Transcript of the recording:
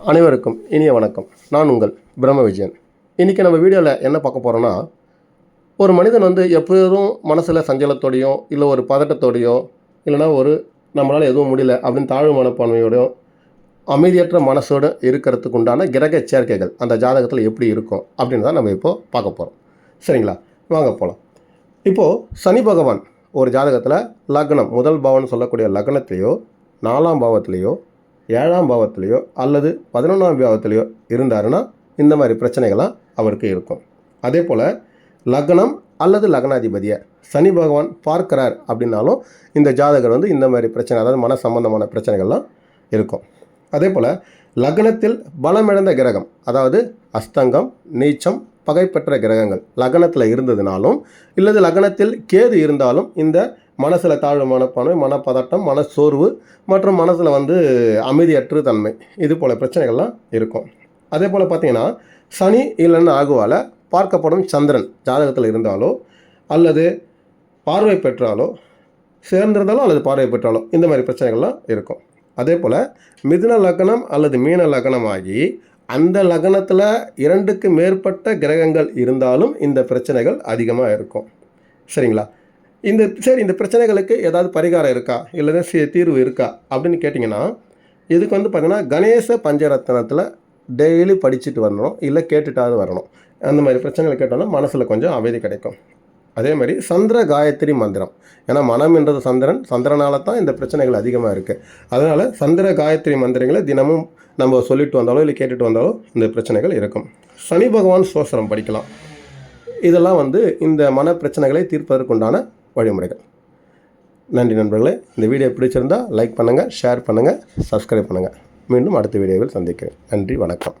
அனைவருக்கும் இனிய வணக்கம். நான் உங்கள் பிரம்ம விஜயன் இன்றைக்கி நம்ம வீடியோவில் என்ன பார்க்க போகிறோன்னா ஒரு மனிதன் வந்து எப்போதும் மனசில் சஞ்சலத்தோடையோ இல்லை ஒரு பதட்டத்தோடையோ இல்லைனா ஒரு நம்மளால் எதுவும் முடியல அப்படின்னு தாழ்வு மனப்பான்மையோடையோ அமைதியற்ற மனசோடு இருக்கிறதுக்கு உண்டான கிரக சேர்க்கைகள் அந்த ஜாதகத்தில் எப்படி இருக்கும் அப்படின்னு தான் நம்ம இப்போது பார்க்க போகிறோம் சரிங்களா? வாங்க போகலாம் இப்போது சனி பகவான் ஒரு ஜாதகத்தில் லக்னம் முதல் பாவம்னு சொல்லக்கூடிய லக்னத்திலேயோ நாலாம் பாவத்திலேயோ ஏழாம் பாவத்திலையோ அல்லது பதினொன்றாம் பாவத்திலையோ இருந்தாருன்னா இந்த மாதிரி பிரச்சனைகள்லாம் அவருக்கு இருக்கும். அதே போல் லக்னம் அல்லது லக்னாதிபதியை சனி பகவான் பார்க்கிறார் அப்படின்னாலும் இந்த ஜாதகர் வந்து இந்த மாதிரி பிரச்சனை அதாவது மன சம்பந்தமான பிரச்சனைகள்லாம் இருக்கும். அதே போல் லக்னத்தில் பலமிழந்த கிரகம் அதாவது அஸ்தங்கம் நீச்சம் பகைப்பற்ற கிரகங்கள் லக்னத்தில் இருந்ததுனாலும் இல்லது லக்னத்தில் கேது இருந்தாலும் இந்த மனசில் தாழ்வு மனப்பான்மை மனப்பதட்டம் மனச்சோர்வு மற்றும் மனசில் வந்து அமைதியற்று தன்மை. இது போல் பிரச்சனைகள்லாம் இருக்கும். அதே போல் பார்த்தீங்கன்னா சனி இல்லைன்னு ஆகுவால் பார்க்கப்படும் சந்திரன் ஜாதகத்தில் இருந்தாலோ அல்லது பார்வை பெற்றாலோ சேர்ந்திருந்தாலோ அல்லது பார்வை பெற்றாலோ இந்த மாதிரி பிரச்சனைகள்லாம் இருக்கும். அதே போல் மிதுன லக்னம் அல்லது மீன லக்னம் ஆகி அந்த லக்னத்தில் இரண்டுக்கு மேற்பட்ட கிரகங்கள் இருந்தாலும் இந்த பிரச்சனைகள் அதிகமாக இருக்கும். சரிங்களா? இந்த சரி இந்த பிரச்சனைகளுக்கு ஏதாவது பரிகாரம் இருக்கா? இல்லைன்னா சி தீர்வு இருக்கா? அப்படின்னு கேட்டிங்கன்னா இதுக்கு வந்து பார்த்திங்கன்னா கணேச பஞ்சரத்னத்தில் டெய்லி படிச்சுட்டு வரணும் இல்லை கேட்டுட்டாவது வரணும். அந்த மாதிரி பிரச்சனைகள் கேட்டோம்னா மனசில் கொஞ்சம் அமைதி கிடைக்கும். அதே மாதிரி சந்திர காயத்ரி மந்திரம். ஏன்னா மனம்ன்றது சந்திரன் சந்திரனால தான் இந்த பிரச்சனைகள் அதிகமாக இருக்குது அதனால் சந்திர காயத்ரி மந்திரங்களை தினமும் நம்ம சொல்லிட்டு வந்தாலோ இல்லை கேட்டுட்டு வந்தாலோ இந்த பிரச்சனைகள் இருக்கும். சனி பகவான் சோசனம் படிக்கலாம். இதெல்லாம் வந்து இந்த மன பிரச்சனைகளை தீர்ப்பதற்குண்டான வழிமுறைகள். நன்றி நண்பர்களே. இந்த வீடியோ பிடிச்சிருந்தால் லைக் பண்ணுங்கள் ஷேர் பண்ணுங்கள் சப்ஸ்கிரைப் பண்ணுங்கள் மீண்டும் அடுத்த வீடியோவில் சந்திக்கிறேன். நன்றி வணக்கம்.